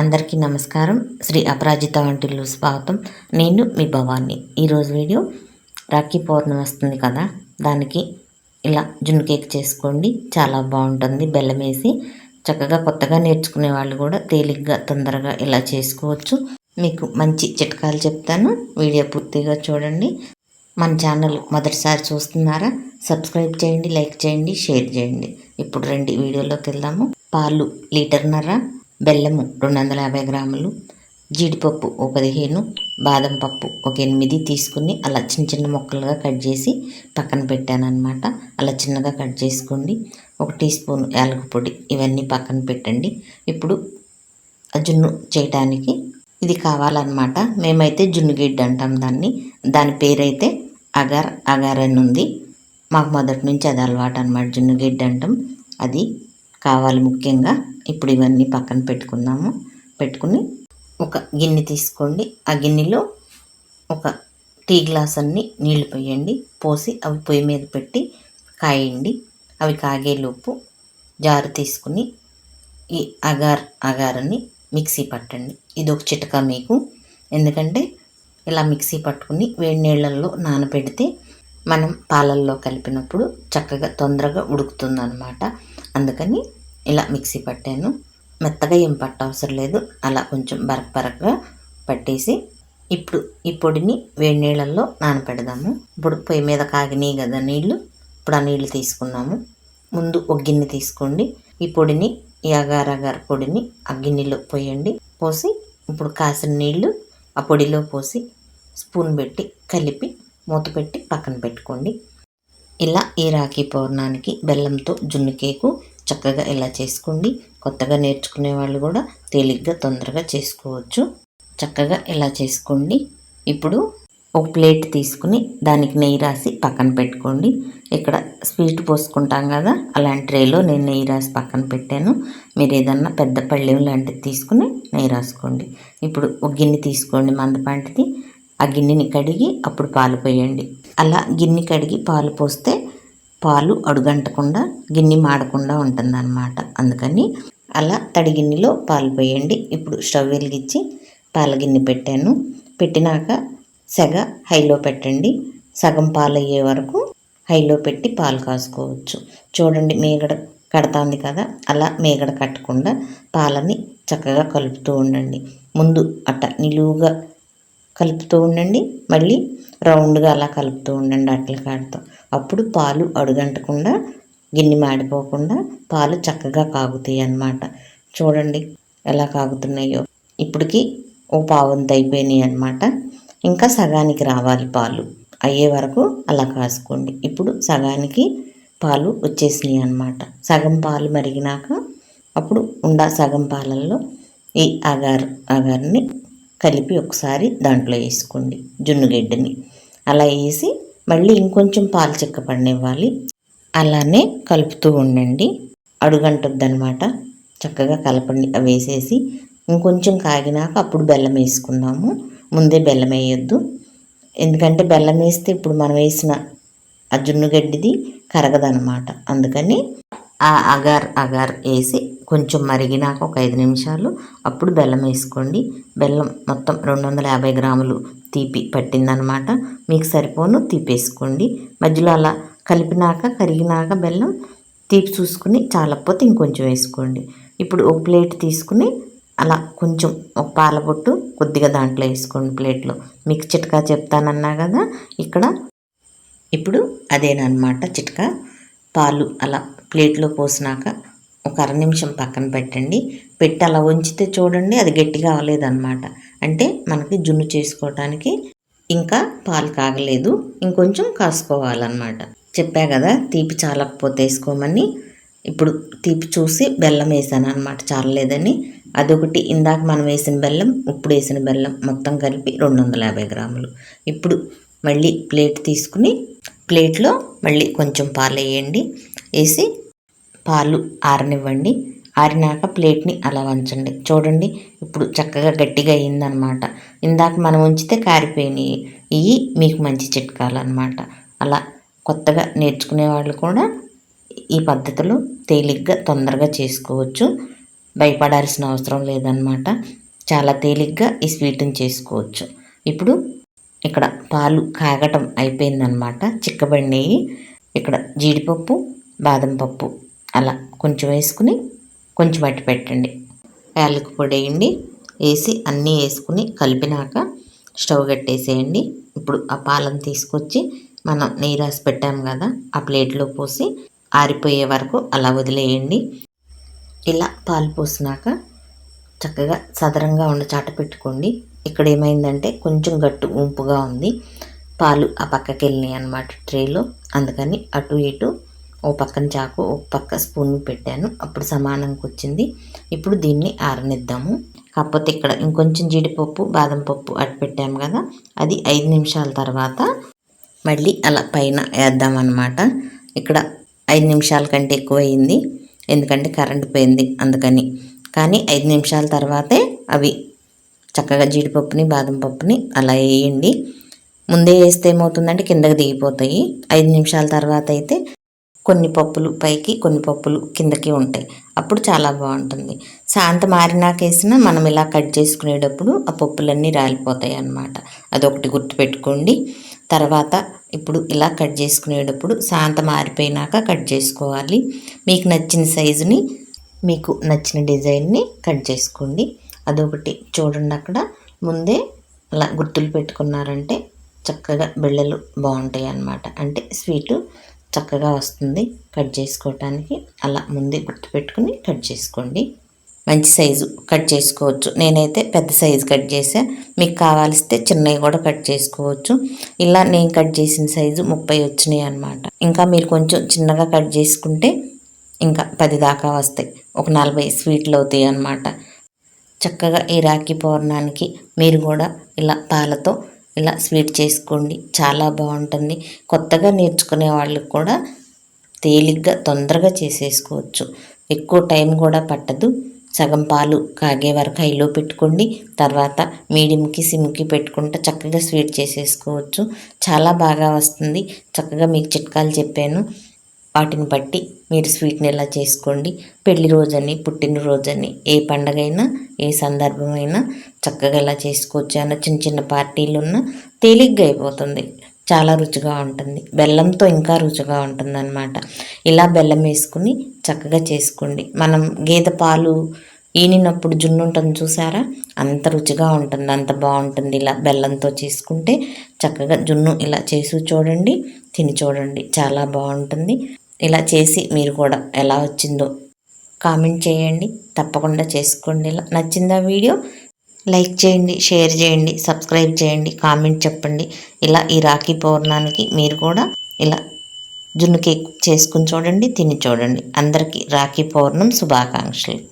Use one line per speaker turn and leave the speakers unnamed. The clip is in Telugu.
అందరికీ నమస్కారం. శ్రీ అపరాజిత వంటిల్లు స్వాగతం. నేను మీ భవాని. ఈరోజు వీడియో రాఖీ పౌర్ణమి వస్తుంది కదా దానికి ఇలా జున్ను కేక్ చేసుకోండి. చాలా బాగుంటుంది. బెల్లం వేసి చక్కగా కొత్తగా నేర్చుకునే వాళ్ళు కూడా తేలిగ్గా తొందరగా ఇలా చేసుకోవచ్చు. మీకు మంచి చిట్కాలు చెప్తాను. వీడియో పూర్తిగా చూడండి. మన ఛానల్ మొదటిసారి చూస్తున్నారా? సబ్స్క్రైబ్ చేయండి లైక్ చేయండి షేర్ చేయండి. ఇప్పుడు రెండు వీడియోలోకి వెళ్దాము. పాలు లీటర్నర బెల్లము రెండు వందల యాభై గ్రాములు జీడిపప్పు ఒక పదిహేను బాదం పప్పు ఒక ఎనిమిది తీసుకుని అలా చిన్న చిన్న ముక్కలుగా కట్ చేసి పక్కన పెట్టాను అనమాట అలా చిన్నగా కట్ చేసుకోండి. ఒక టీ స్పూన్ యాలకు పొడి ఇవన్నీ పక్కన పెట్టండి. ఇప్పుడు జున్ను చేయటానికి ఇది కావాలన్నమాట. మేమైతే జున్నుగిడ్డ అంటాం దాన్ని. దాని పేరైతే అగార్ అగార్ అని ఉంది. మాకు మొదటి నుంచి అది అలవాటు అనమాట జున్నుగిడ్డ అంటాం. అది కావాలి ముఖ్యంగా. ఇప్పుడు ఇవన్నీ పక్కన పెట్టుకుందాము. పెట్టుకుని ఒక గిన్నె తీసుకోండి. ఆ గిన్నెలో ఒక టీ గ్లాస్ అన్ని నీళ్ళు పోయండి. పోసి అవి పొయ్యి మీద పెట్టి కాయండి. అవి కాగేలోపు జారు తీసుకుని ఈ అగార్ అగారని మిక్సీ పట్టండి. ఇది ఒక చిటక మీకు. ఎందుకంటే ఇలా మిక్సీ పట్టుకుని వేడి నీళ్ళల్లో నానబెడితే మనం పాలల్లో కలిపినప్పుడు చక్కగా తొందరగా ఉడుకుతుంది అందుకని ఇలా మిక్సీ పట్టాను. మెత్తగా ఏం పట్ట అవసరం లేదు. అలా కొంచెం బరక బరకగా పట్టేసి ఇప్పుడు ఈ పొడిని వేడి నీళ్ళల్లో నానపెడదాము. ఇప్పుడు పొయ్యి మీద కాగినాయి కదా నీళ్ళు. ఇప్పుడు ఆ నీళ్ళు తీసుకున్నాము. ముందు ఒక గిన్నె తీసుకోండి. ఈ పొడిని ఈ అగార పొడిని ఆ గిన్నెలో పోయండి. పోసి ఇప్పుడు కాసిన నీళ్ళు ఆ పొడిలో పోసి స్పూన్ పెట్టి కలిపి మూత పెట్టి పక్కన పెట్టుకోండి. ఇలా ఈ రాఖీ పౌర్ణానికి బెల్లంతో జున్ను కేకు చక్కగా ఇలా చేసుకోండి. కొత్తగా నేర్చుకునే వాళ్ళు కూడా తేలిగ్గా తొందరగా చేసుకోవచ్చు. చక్కగా ఇలా చేసుకోండి. ఇప్పుడు ఒక ప్లేట్ తీసుకుని దానికి నెయ్యి రాసి పక్కన పెట్టుకోండి. ఇక్కడ స్వీట్ పోసుకుంటాం కదా అలాంటి ట్రేలో నేను నెయ్యి రాసి పక్కన పెట్టాను. మీరు ఏదన్నా పెద్ద పళ్ళెం లాంటిది తీసుకుని నెయ్యి రాసుకోండి. ఇప్పుడు ఒక గిన్నె తీసుకోండి మందపాంటిది. ఆ గిన్నెని కడిగి అప్పుడు పాలు పోయండి. అలా గిన్నె కడిగి పాలు పోస్తే పాలు అడుగంటకుండా గిన్నె మాడకుండా ఉంటుందన్నమాట. అందుకని అలా తడి గిన్నెలో పాలు పోయండి. ఇప్పుడు స్టవ్ వెలిగించి పాల గిన్నె పెట్టాను. పెట్టినాక సెగ హైలో పెట్టండి. సగం పాలు అయ్యే వరకు హైలో పెట్టి పాలు కాసుకోవచ్చు. చూడండి మేగడ కడతాంది కదా? అలా మేగడ కట్టకుండా పాలని చక్కగా కలుపుతూ ఉండండి. ముందు అట్ట నిలువుగా కలుపుతూ ఉండండి. మళ్ళీ రౌండ్గా అలా కలుపుతూ ఉండండి అట్ల కాడుతూ అప్పుడు పాలు అడుగంటకుండా గిన్నె మాడిపోకుండా పాలు చక్కగా కాగుతాయి అన్నమాట. చూడండి ఎలా కాగుతున్నాయో. ఇప్పటికి ఓ పావంత అయిపోయినాయి అనమాట ఇంకా సగానికి రావాలి పాలు. అయ్యే వరకు అలా కాసుకోండి. ఇప్పుడు సగానికి పాలు వచ్చేసినాయి అనమాట సగం పాలు మరిగినాక అప్పుడు ఉండ సగం పాలల్లో ఈ అగారు అగారిని కలిపి ఒకసారి దాంట్లో వేసుకోండి జున్నుగడ్డని. అలా వేసి మళ్ళీ ఇంకొంచెం పాలు చిక్కపడనివ్వాలి అలానే కలుపుతూ ఉండండి. అడుగంటొద్దనమాట చక్కగా కలపండి. వేసేసి ఇంకొంచెం కాగినాక అప్పుడు బెల్లం వేసుకుందాము. ముందే బెల్లం వేయొద్దు. ఎందుకంటే బెల్లం వేస్తే ఇప్పుడు మనం వేసిన ఆ జున్నుగడ్డిది కరగదనమాట అందుకని ఆ అగార్ అగార్ వేసి కొంచెం మరిగినాక ఒక ఐదు నిమిషాలు అప్పుడు బెల్లం వేసుకోండి. బెల్లం మొత్తం రెండు వందల యాభై గ్రాములు తీపి పట్టిందనమాట. మీకు సరిపోను తీపేసుకోండి. మధ్యలో అలా కలిపినాక కరిగినాక బెల్లం తీపి చూసుకుని చాలకపోతే ఇంకొంచెం వేసుకోండి. ఇప్పుడు ఒక ప్లేట్ తీసుకుని అలా కొంచెం ఒక పాల పొట్టు కొద్దిగా దాంట్లో వేసుకోండి ప్లేట్లో. మీకు చిట్కా చెప్తానన్నా కదా ఇక్కడ. ఇప్పుడు అదేనమాట చిట్కా. పాలు అలా ప్లేట్లో పోసినాక ఒక అర నిమిషం పక్కన పెట్టండి. పెట్టి అలా ఉంచితే చూడండి అది గట్టిగా అవ్వలేదన్నమాట. అంటే మనకి జున్ను చేసుకోవటానికి ఇంకా పాలు కాగలేదు. ఇంకొంచెం కాసుకోవాలన్నమాట. చెప్పా కదా తీపి చాలకపోతే వేసుకోమని. ఇప్పుడు తీపి చూసి బెల్లం వేసాను అనమాట చాలలేదని. అదొకటి ఇందాక మనం వేసిన బెల్లం ఇప్పుడు వేసిన బెల్లం మొత్తం కలిపి రెండు వందల యాభై గ్రాములు. ఇప్పుడు మళ్ళీ ప్లేట్ తీసుకుని ప్లేట్లో మళ్ళీ కొంచెం పాలు వేయండి వేసి పాలు ఆరనివ్వండి. ఆరినాక ప్లేట్ని అలా వంచండి. చూడండి ఇప్పుడు చక్కగా గట్టిగా అయిందనమాట. ఇందాక మనం ఉంచితే కారిపోయినాయి. ఇవి మీకు మంచి చిట్కాలు అనమాట అలా కొత్తగా నేర్చుకునే వాళ్ళు కూడా ఈ పద్ధతులు తేలిగ్గా తొందరగా చేసుకోవచ్చు. భయపడాల్సిన అవసరం లేదనమాట. చాలా తేలిగ్గా ఈ స్వీట్ని చేసుకోవచ్చు. ఇప్పుడు ఇక్కడ పాలు కాగటం అయిపోయిందనమాట చిక్కబడినవి ఇక్కడ జీడిపప్పు బాదం పప్పు అలా కొంచెం వేసుకుని కొంచెం అట్టి పెట్టండి. యాలకు పొడి వేయండి వేసి అన్నీ వేసుకుని కలిపినాక స్టవ్ కట్టేసేయండి. ఇప్పుడు ఆ పాలను తీసుకొచ్చి మనం నెయ్యి రాసి పెట్టాం కదా ఆ ప్లేట్లో పోసి ఆరిపోయే వరకు అలా వదిలేయండి. ఇలా పాలు పోసినాక చక్కగా సదరంగా ఉన్న చాట పెట్టుకోండి. ఇక్కడ ఏమైందంటే కొంచెం గట్టు ఉంపుగా ఉంది. పాలు ఆ పక్కకి వెళ్ళినాయి అనమాట ట్రేలో. అందుకని అటు ఇటు ఓ పక్కన చాకు ఓ పక్క స్పూన్ పెట్టాను. అప్పుడు సమానంగా వచ్చింది. ఇప్పుడు దీన్ని ఆరనిద్దాము. కాకపోతే ఇక్కడ ఇంకొంచెం జీడిపప్పు బాదం పప్పు అటు పెట్టాము కదా. అది ఐదు నిమిషాల తర్వాత మళ్ళీ అలా పైన వేద్దామన్నమాట ఇక్కడ ఐదు నిమిషాల కంటే ఎక్కువ అయింది ఎందుకంటే కరెంట్ పోయింది అందుకని. కానీ ఐదు నిమిషాల తర్వాతే అవి చక్కగా జీడిపప్పుని బాదం పప్పుని అలా వేయండి. ముందే వేస్తే ఏమవుతుందంటే కిందకి దిగిపోతాయి. ఐదు నిమిషాల తర్వాత అయితే కొన్ని పప్పులు పైకి కొన్ని పప్పులు కిందకి ఉంటాయి. అప్పుడు చాలా బాగుంటుంది. శాంత మారినాకేసిన మనం ఇలా కట్ చేసుకునేటప్పుడు ఆ పప్పులన్నీ రాలిపోతాయి అన్నమాట. అదొకటి గుర్తుపెట్టుకోండి. తర్వాత ఇప్పుడు ఇలా కట్ చేసుకునేటప్పుడు శాంత మారిపోయినాక కట్ చేసుకోవాలి. మీకు నచ్చిన సైజుని మీకు నచ్చిన డిజైన్ని కట్ చేసుకోండి. అదొకటి చూడండి అక్కడ. ముందే అలా గుర్తులు పెట్టుకున్నారంటే చక్కగా బిళ్ళలు బాగుంటాయి అన్నమాట. అంటే స్వీటు చక్కగా వస్తుంది కట్ చేసుకోవటానికి. అలా ముందే గుర్తుపెట్టుకుని కట్ చేసుకోండి. మంచి సైజు కట్ చేసుకోవచ్చు. నేనైతే పెద్ద సైజు కట్ చేసా మీకు కావాలిస్తే చిన్నవి కూడా కట్ చేసుకోవచ్చు. ఇలా నేను కట్ చేసిన సైజు ముప్పై వచ్చినాయి అనమాట ఇంకా మీరు కొంచెం చిన్నగా కట్ చేసుకుంటే ఇంకా పది దాకా వస్తాయి. ఒక నలభై స్వీట్లు అవుతాయి అన్నమాట. చక్కగా ఈ రాఖీ పౌర్ణానికి మీరు కూడా ఇలా పాలతో ఇలా స్వీట్ చేసుకోండి. చాలా బాగుంటుంది. కొత్తగా నేర్చుకునే వాళ్ళకి కూడా తేలిగ్గా తొందరగా చేసేసుకోవచ్చు. ఎక్కువ టైం కూడా పట్టదు. సగం పాలు కాగే వరకు హైలో పెట్టుకోండి. తర్వాత మీడియంకి సిమ్కి పెట్టుకుంటే చక్కగా స్వీట్ చేసేసుకోవచ్చు. చాలా బాగా వస్తుంది. చక్కగా మీకు చిట్కాలు చెప్పాను. వాటిని బట్టి మీరు స్వీట్ని ఎలా చేసుకోండి? పెళ్ళి రోజని పుట్టినరోజని ఏ పండగైనా ఏ సందర్భమైనా చక్కగా ఎలా చేసుకోవచ్చు అన్న చిన్న చిన్న పార్టీలు ఉన్న తేలిగ్గా అయిపోతుంది. చాలా రుచిగా ఉంటుంది. బెల్లంతో ఇంకా రుచిగా ఉంటుంది అనమాట ఇలా బెల్లం వేసుకుని చక్కగా చేసుకోండి. మనం గేదె పాలు ఈనినప్పుడు జున్ను ఉంటుంది చూసారా? అంత రుచిగా ఉంటుంది అంత బాగుంటుంది ఇలా బెల్లంతో చేసుకుంటే. చక్కగా జున్ను ఇలా చేసి చూడండి తిని చూడండి. చాలా బాగుంటుంది. ఇలా చేసి మీరు కూడా ఎలా వచ్చిందో కామెంట్ చేయండి. తప్పకుండా చేసుకోండి ఇలా. నచ్చిందా వీడియో? లైక్ చేయండి షేర్ చేయండి సబ్స్క్రైబ్ చేయండి కామెంట్ చెప్పండి. ఇలా ఈ రాఖీ పౌర్ణానికి మీరు కూడా ఇలా జున్ను కేక్ చేసుకుని చూడండి తిని చూడండి. అందరికీ రాఖీ పౌర్ణం శుభాకాంక్షలు.